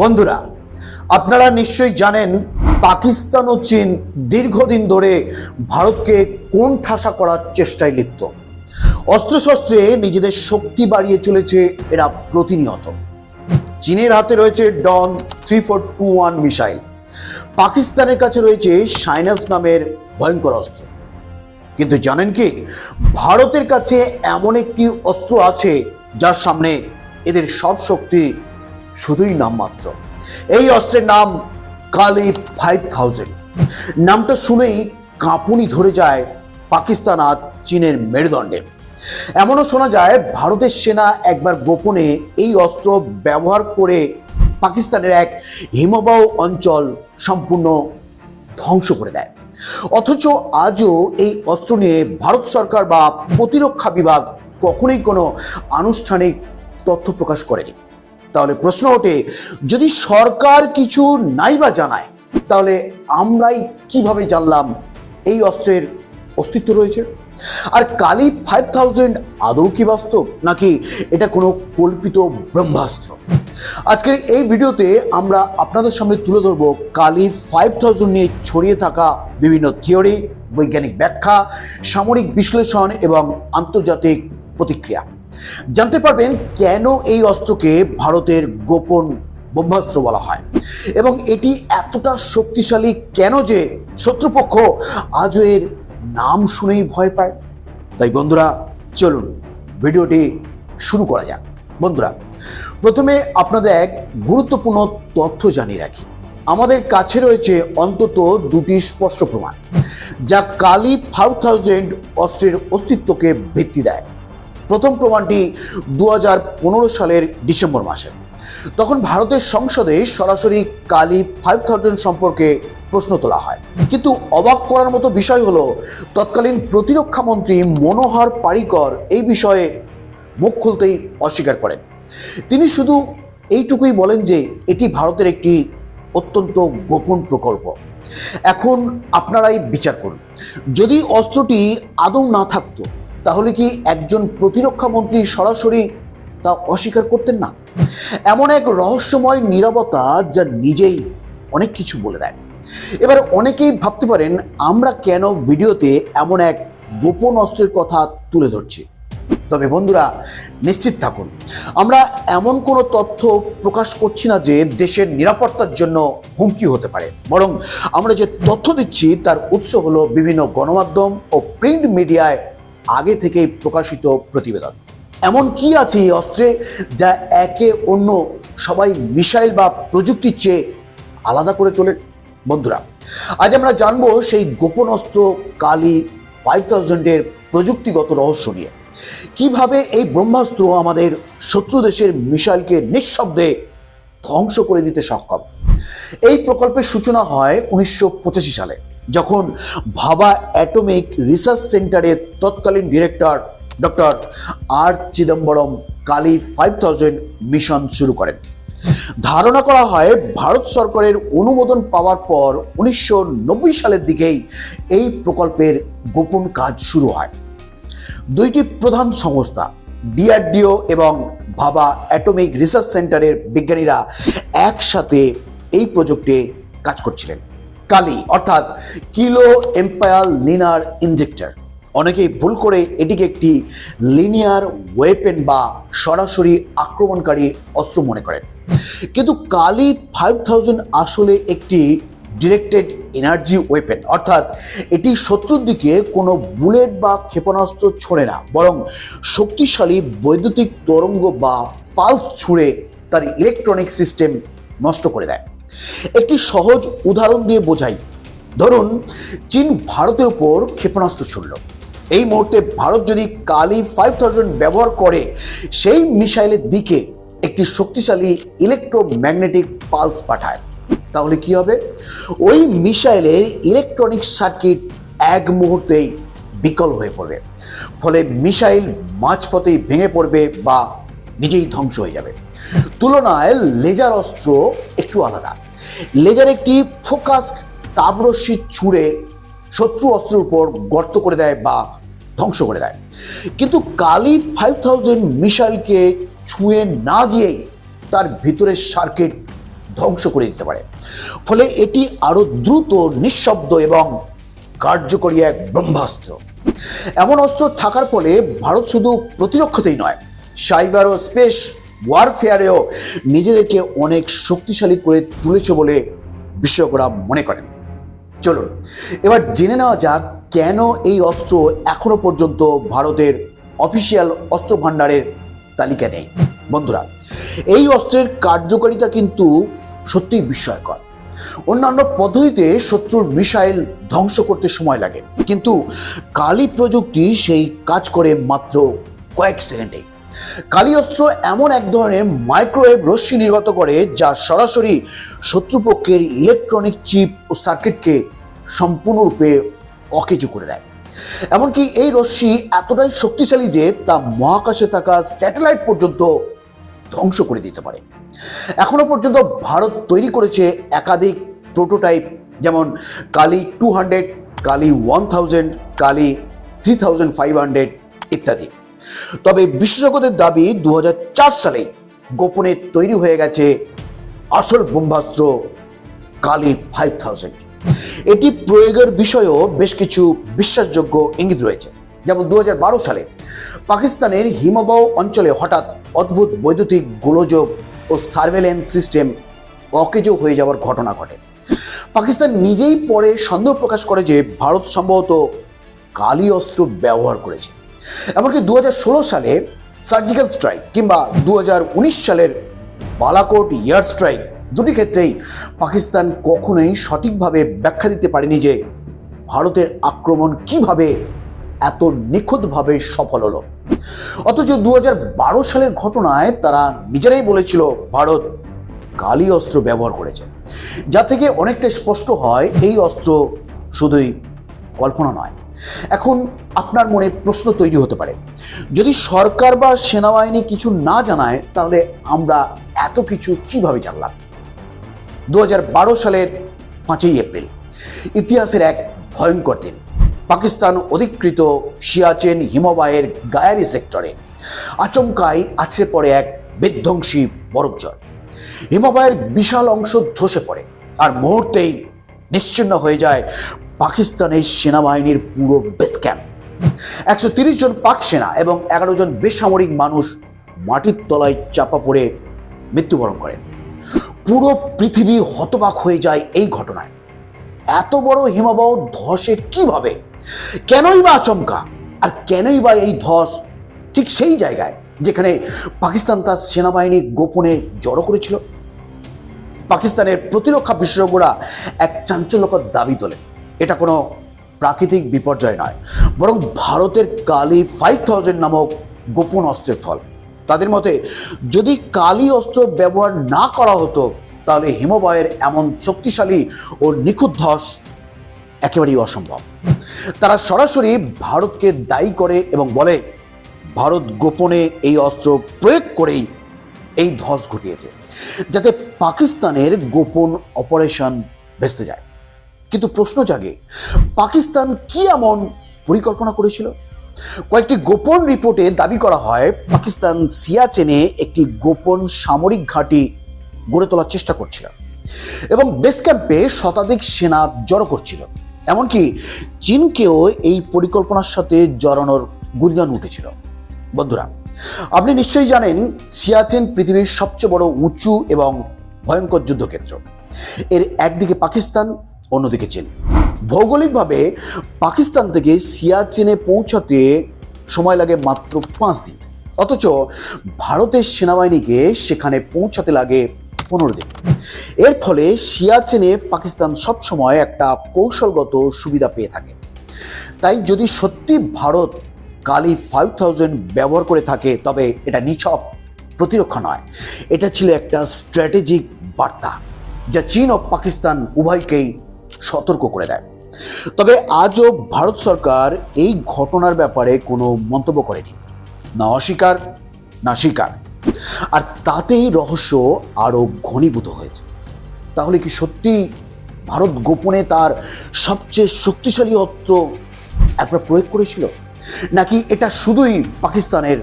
বন্ধুরা, আপনারা নিশ্চয়ই জানেন পাকিস্তান ও চীন দীর্ঘদিন ধরে ভারতকে কোন ঠাসা করার চেষ্টায় লিপ্ত। অস্ত্রশস্ত্রে নিজেদের শক্তি বাড়িয়ে চলেছে এরা প্রতিনিয়ত। চীনের হাতে রয়েছে ডন three four two one missile. পাকিস্তানের কাছে রয়েছে সাইনাস নামের ভয়ঙ্কর অস্ত্র। কিন্তু জানেন কি, ভারতের কাছে এমন একটি অস্ত্র আছে যার সামনে এদের সব শক্তি শুধুই নামমাত্র। এই অস্ত্রের নাম কালি ফাইভ থাউজেন্ড নামটা শুনেই কাঁপুনি ধরে যায় পাকিস্তান আর চীনের মেরুদণ্ডে। এমনও শোনা যায়, ভারতের সেনা একবার গোপনে এই অস্ত্র ব্যবহার করে পাকিস্তানের এক হিমবাহ অঞ্চল সম্পূর্ণ ধ্বংস করে দেয়। অথচ আজও এই অস্ত্র নিয়ে ভারত সরকার বা প্রতিরক্ষা বিভাগ কখনোই কোনো আনুষ্ঠানিক তথ্য প্রকাশ করেনি। তাহলে প্রশ্ন ওঠে, যদি সরকার কিছু নাই বা জানায়, তাহলে আমরাই কীভাবে জানলাম এই অস্ত্রের অস্তিত্ব রয়েছে? আর কালি ফাইভ থাউজেন্ড আদৌ কি বাস্তব, নাকি এটা কোনো কল্পিত ব্রহ্মাস্ত্র? আজকের এই ভিডিওতে আমরা আপনাদের সামনে তুলে ধরবো কালি ফাইভ থাউজেন্ড নিয়ে ছড়িয়ে থাকা বিভিন্ন থিওরি, বৈজ্ঞানিক ব্যাখ্যা, সামরিক বিশ্লেষণ এবং আন্তর্জাতিক প্রতিক্রিয়া। জানতে পারবেন কেন এই অস্ত্রকে ভারতের গোপন ব্রহ্মাস্ত্র বলা হয় এবং এটি এতটা শক্তিশালী কেন যে শত্রুপক্ষ আজও এর নাম শুনেই ভয় পায়? তাই বন্ধুরা, চলুন ভিডিওটি শুরু করা যাক। বন্ধুরা, প্রথমে আপনাদের এক গুরুত্বপূর্ণ তথ্য জানিয়ে রাখি। আমাদের কাছে রয়েছে অন্তত দুটি স্পষ্ট প্রমাণ, যা কালি ফাইভ থাউজেন্ড অস্ত্রের অস্তিত্বকে ভিত্তি দেয়। প্রথম প্রমাণটি দু হাজার পনেরো সালের ডিসেম্বর মাসে। তখন ভারতের সংসদে সরাসরি কালি ফাইভ থাউজেন্ড সম্পর্কে প্রশ্ন তোলা হয়। কিন্তু অবাক করার মতো বিষয় হলো, তৎকালীন প্রতিরক্ষা মন্ত্রী মনোহর পারিকর এই বিষয়ে মুখ খুলতেই অস্বীকার করেন। তিনি শুধু এইটুকুই বলেন যে, এটি ভারতের একটি অত্যন্ত গোপন প্রকল্প। এখন আপনারাই বিচার করুন। যদি অস্ত্রটি আদৌ না থাকতো তাহলে কি একজন প্রতিরক্ষা মন্ত্রী সরাসরি তা অস্বীকার করতেন না? এমন এক রহস্যময় নীরবতা যা নিজেই অনেক কিছু বলে দেয়। এবার অনেকেই ভাবতে পারেন, আমরা কেন ভিডিওতে এমন এক গোপন অস্ত্রের কথা তুলে ধরছি? তবে বন্ধুরা, নিশ্চিত থাকুন, আমরা এমন কোনো তথ্য প্রকাশ করছি না যে দেশের নিরাপত্তার জন্য হুমকি হতে পারে। বরং আমরা যে তথ্য দিচ্ছি, তার উৎস হলো বিভিন্ন গণমাধ্যম ও প্রিন্ট মিডিয়ায় আগে থেকেই প্রকাশিত প্রতিবেদন। এমন কি আছে এই অস্ত্রে যা একে অন্য সবাই মিসাইল বা প্রযুক্তির চেয়ে আলাদা করে তোলে? বন্ধুরা, আজ আমরা জানব সেই গোপন অস্ত্র কালি ফাইভ থাউজেন্ডের প্রযুক্তিগত রহস্য নিয়ে। কীভাবে এই ব্রহ্মাস্ত্র আমাদের শত্রু দেশের মিসাইলকে নিঃশব্দে ধ্বংস করে দিতে সক্ষম? এই প্রকল্পের সূচনা হয় উনিশশো পঁচাশি সালে। যখন ভাবা অ্যাটমিক রিসার্চ সেন্টারের তৎকালীন director doctor R Chidambaram Kali five thousand mission শুরু করেন। ধারণা করা হয় ভারত সরকারের অনুমোদন পাওয়ার পর উনিশশো নব্বই সালের দিকেই এই প্রকল্পের গোপন কাজ শুরু হয়। দুইটি প্রধান সংস্থা ডিআরডিও এবং ভাবা অ্যাটমিক রিসার্চ সেন্টারের বিজ্ঞানীরা একসাথে এই প্রজেক্টে কাজ করছিলেন। কালি, অর্থাৎ কিলো এম্পায়ার লিনার ইনজেক্টর। অনেকেই ভুল করে এটিকে একটি লিনিয়ার ওয়েপেন বা সরাসরি আক্রমণকারী অস্ত্র মনে করেন। কিন্তু কালি ফাইভ থাউজেন্ড আসলে একটি ডিরেক্টেড এনার্জি ওয়েপেন, অর্থাৎ এটি শত্রুর দিকে কোনো বুলেট বা ক্ষেপণাস্ত্র ছোড়ে না, বরং শক্তিশালী বৈদ্যুতিক তরঙ্গ বা পালস ছুঁড়ে তার ইলেকট্রনিক সিস্টেম নষ্ট করে দেয়। একটি সহজ উদাহরণ দিয়ে বোঝাই। ধরুন, চীন ভারতের উপর ক্ষেপণাস্ত্র ছুড়ল। এই মুহূর্তে ভারত যদি কালি ফাইভ থাউজেন্ড ব্যবহার করে, সেই মিসাইলের দিকে একটি শক্তিশালী ইলেকট্রোম্যাগনেটিক পালস পাঠায়। তাহলে কি হবে? ওই মিসাইলের ইলেকট্রনিক সার্কিট এক মুহূর্তেই বিকল হয়ে পড়বে। ফলে মিসাইল মাঝপথেই ভেঙে পড়বে বা নিজেই ধ্বংস হয়ে যাবে। তুলনায় লেজার অস্ত্র একটু আলাদা। লেজার একটি ফোকাস তাপরশ্মি ছুঁড়ে শত্রু অস্ত্রের উপর গর্ত করে দেয় বা ধ্বংস করে দেয়। কিন্তু কালি ফাইভ থাউজেন্ড মিসাইলকে ছুঁয়ে না গিয়েই তার ভিতরের সার্কিট ধ্বংস করে দিতে পারে। ফলে এটি আরও দ্রুত, নিঃশব্দ এবং কার্যকরী এক ব্রহ্মাস্ত্র। এমন অস্ত্র থাকার ফলে ভারত শুধু প্রতিরক্ষাতেই নয়, সাইবার ও স্পেস ওয়ারফেয়ারেও নিজেদেরকে অনেক শক্তিশালী করে তুলেছে বলে বিশেষজ্ঞরা মনে করেন। চলুন, এবার জেনে নেওয়া যাক কেন এই অস্ত্র এখনও পর্যন্ত ভারতের অফিসিয়াল অস্ত্র ভাণ্ডারের তালিকা নেই। বন্ধুরা, এই অস্ত্রের কার্যকারিতা কিন্তু সত্যিই বিস্ময়কর। অন্যান্য পদ্ধতিতে শত্রুর মিসাইল ধ্বংস করতে সময় লাগে। কিন্তু কালি প্রযুক্তি সেই কাজ করে মাত্র কয়েক সেকেন্ডে কালি অস্ত্র এমন এক ধরনের মাইক্রোওয়েভ রশ্মি নির্গত করে যা সরাসরি শত্রুপক্ষের ইলেকট্রনিক চিপ ও সার্কিটকে সম্পূর্ণরূপে অকেজু করে দেয়। এমনকি এই রশ্মি এতটাই শক্তিশালী যে তা মহাকাশে থাকা স্যাটেলাইট পর্যন্ত ধ্বংস করে দিতে পারে। এখনও পর্যন্ত ভারত তৈরি করেছে একাধিক প্রোটোটাইপ যেমন Kali two hundred Kali one thousand Kali three thousand five hundred ইত্যাদি। তবে বিশেষজ্ঞদের দাবি দু হাজার চার সালে গোপনে তৈরি হয়ে গেছে আসল ব্রহ্মাস্ত্র কালি ফাইভ থাউজেন্ড। এটি প্রয়োগের বিষয়েও বেশ কিছু বিশ্বাসযোগ্য ইঙ্গিত রয়েছে। যেমন দুহাজার বারো সালে পাকিস্তানের হিমবাহ অঞ্চলে হঠাৎ অদ্ভুত বৈদ্যুতিক গোলযোগ ও সার্ভেলেন্স সিস্টেম অকেজো হয়ে যাওয়ার ঘটনা ঘটে। পাকিস্তান নিজেই পরে সন্দেহ প্রকাশ করে যে ভারত সম্ভবত কালি অস্ত্র ব্যবহার করেছে। এমনকি দু হাজার ষোলো সালে সার্জিক্যাল স্ট্রাইক কিংবা দু হাজার উনিশ সালের বালাকোট ইয়ার স্ট্রাইক দুটি ক্ষেত্রেই পাকিস্তান কখনোই সঠিকভাবে ব্যাখ্যা দিতে পারেনি যে ভারতের আক্রমণ কীভাবে এত নিখুঁতভাবে সফল হলো। অথচ দু হাজার বারো সালের ঘটনায় তারা নিজেরাই বলেছিল, ভারত কালি অস্ত্র ব্যবহার করেছে। যা থেকে অনেকটা স্পষ্ট হয়, এই অস্ত্র শুধুই কল্পনা নয় এখন আপনার মনে প্রশ্ন তৈরি হতে পারে। যদি সরকার বা সেনাবাহিনী কিছু না জানায়, তাহলে আমরা এত কিছু কীভাবে জানলাম? দুহাজার বারো সালের পাঁচই এপ্রিল, ইতিহাসের এক ভয়ঙ্কর দিন। পাকিস্তান অধিকৃত সিয়াচেন হিমবাহের গায়ারি সেক্টরে আচমকাই আছে পড়ে এক বিধ্বংসী বরফজল হিমবাহের বিশাল অংশ ধসে পড়ে, আর মুহূর্তেই নিশ্চিন্ন হয়ে যায় পাকিস্তানের সেনাবাহিনীর পুরো বেস ক্যাম্প একশো তিরিশ জন পাক সেনা এবং এগারো জন বেসামরিক মানুষ মাটির তলায় চাপা পড়ে মৃত্যুবরণ করেন পুরো পৃথিবী হতবাক হয়ে যায় এই ঘটনায়। এত বড় হিমবাহ ধসে কীভাবে? কেনই বা আচমকা? আর কেনই বা এই ধস? ঠিক সেই জায়গায় যেখানে পাকিস্তান তার সেনাবাহিনী গোপনে জড়ো করেছিল। পাকিস্তানের প্রতিরক্ষা বিশেষজ্ঞরা এক চাঞ্চল্যকর দাবি তোলে এটা কোনো প্রাকৃতিক বিপর্যয় নয়। বরং ভারতের কালি ফাইভ থাউজেন্ড নামক গোপন অস্ত্রের ফল। তাদের মতে, যদি কালি অস্ত্র ব্যবহার না করা হতো, তাহলে হিমবাহের এমন শক্তিশালী ও নিখুঁত ধস একেবারেই অসম্ভব। তারা সরাসরি ভারতকে দায়ী করে এবং বলে, ভারত গোপনে এই অস্ত্র প্রয়োগ করেই এই ধস ঘটিয়েছে, যাতে পাকিস্তানের গোপন অপারেশন ভেস্তে যায়। কিন্তু প্রশ্ন জাগে, পাকিস্তান কি এমন পরিকল্পনা করেছিল? কয়েকটি গোপন রিপোর্টে দাবি করা হয়, পাকিস্তান সিয়াচেনে একটি গোপন সামরিক ঘাঁটি গড়ে তোলার চেষ্টা করছিল এবং বেস ক্যাম্পে শতাধিক সেনা জড়ো করছিল। এমনকি চীনকেও এই পরিকল্পনার সাথে জড়ানোর গুঞ্জন উঠেছিল। বন্ধুরা, আপনি নিশ্চয়ই জানেন সিয়াচেন পৃথিবীর সবচেয়ে বড় উঁচু এবং ভয়ঙ্কর যুদ্ধক্ষেত্র। এর একদিকে পাকিস্তান অন্যদিকে চীন। ভৌগোলিকভাবে পাকিস্তান থেকে সিয়াচেনে পৌঁছাতে সময় লাগে মাত্র পাঁচ দিন। অথচ ভারতের সেনাবাহিনীকে সেখানে পৌঁছাতে লাগে পনেরো দিন। এর ফলে সিয়াচেনে পাকিস্তান সবসময় একটা কৌশলগত সুবিধা পেয়ে থাকে। তাই যদি সত্যি ভারত কালি ফাইভ থাউজেন্ড ব্যবহার করে থাকে, তবে এটা নিছক প্রতিরক্ষা নয়। এটা ছিল একটা স্ট্র্যাটেজিক বার্তা, যা চীন ও পাকিস্তান উভয়কেই সতর্ক করে দেয়। তবে আজও ভারত সরকার এই ঘটনার ব্যাপারে কোনো মন্তব্য করেনি। না অস্বীকার, না স্বীকার। আর তাতেই রহস্য আরও ঘনীভূত হয়েছে। তাহলে কি সত্যি ভারত গোপনে তার সবচেয়ে শক্তিশালী অস্ত্র একবার প্রয়োগ করেছিল? নাকি এটা শুধুই পাকিস্তানের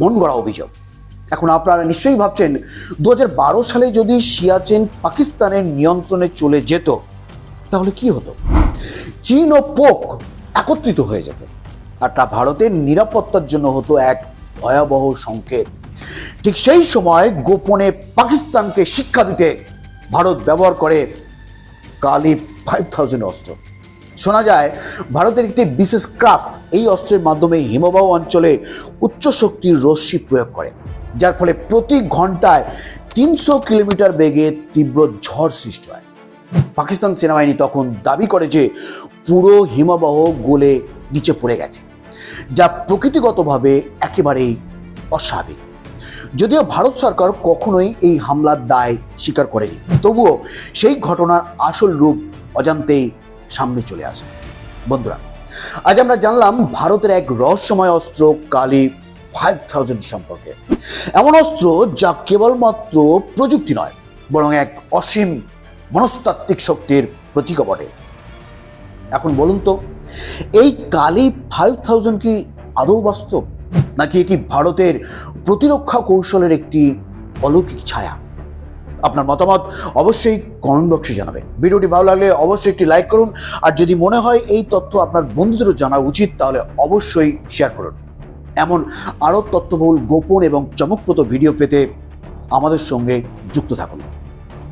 মন গড়া অভিযোগ? এখন আপনারা নিশ্চয়ই ভাবছেন দু হাজার বারো সালে যদি সিয়াচেন পাকিস্তানের নিয়ন্ত্রণে চলে যেত তাহলে কি হতো চীন ও পোক একত্রিত হয়ে যেত, আর তা ভারতের নিরাপত্তার জন্য হতো এক ভয়াবহ সংকেত। ঠিক সেই সময় গোপনে পাকিস্তানকে শিক্ষা দিতে ভারত ব্যবহার করে কালি ফাইভ থাউজেন্ড অস্ত্র। শোনা যায়, ভারতের একটি বিশেষ ক্রাফট এই অস্ত্রের মাধ্যমে হিমবাহ অঞ্চলে উচ্চ শক্তির রশ্মি প্রয়োগ করে, যার ফলে প্রতি ঘন্টায় তিনশো কিলোমিটার বেগে তীব্র ঝড় সৃষ্টি হয়। পাকিস্তান সেনাবাহিনী তখন দাবি করে যে পুরো হিমবাহ গোলে নিচে পড়ে গেছে, যা প্রকৃতিগতভাবে একেবারেই অস্বাভাবিক। যদিও ভারত সরকার কখনোই এই হামলার দায় স্বীকার করেনি, তবুও সেই ঘটনার আসল রূপ অজান্তেই সামনে চলে আসে। বন্ধুরা, আজ আমরা জানলাম ভারতের এক রহস্যময় অস্ত্র কালি ফাইভ থাউজেন্ড সম্পর্কে। এমন অস্ত্র যা কেবলমাত্র প্রযুক্তি নয়, বরং এক অসীম মনস্তাত্ত্বিক শক্তির প্রতীক বটে এখন বলুন তো, এই কালি ফাইভ থাউজেন্ড কি আদৌ বাস্তব? নাকি এটি ভারতের প্রতিরক্ষা কৌশলের একটি অলৌকিক ছায়া? আপনার মতামত অবশ্যই কমেন্ট বক্সে জানাবেন। ভিডিওটি ভালো লাগলে অবশ্যই একটি লাইক করুন। আর যদি মনে হয় এই তথ্য আপনার বন্ধুদেরও জানা উচিত, তাহলে অবশ্যই শেয়ার করুন। এমন আরও তথ্যবহুল, গোপন এবং চমকপ্রদ ভিডিও পেতে আমাদের সঙ্গে যুক্ত থাকুন।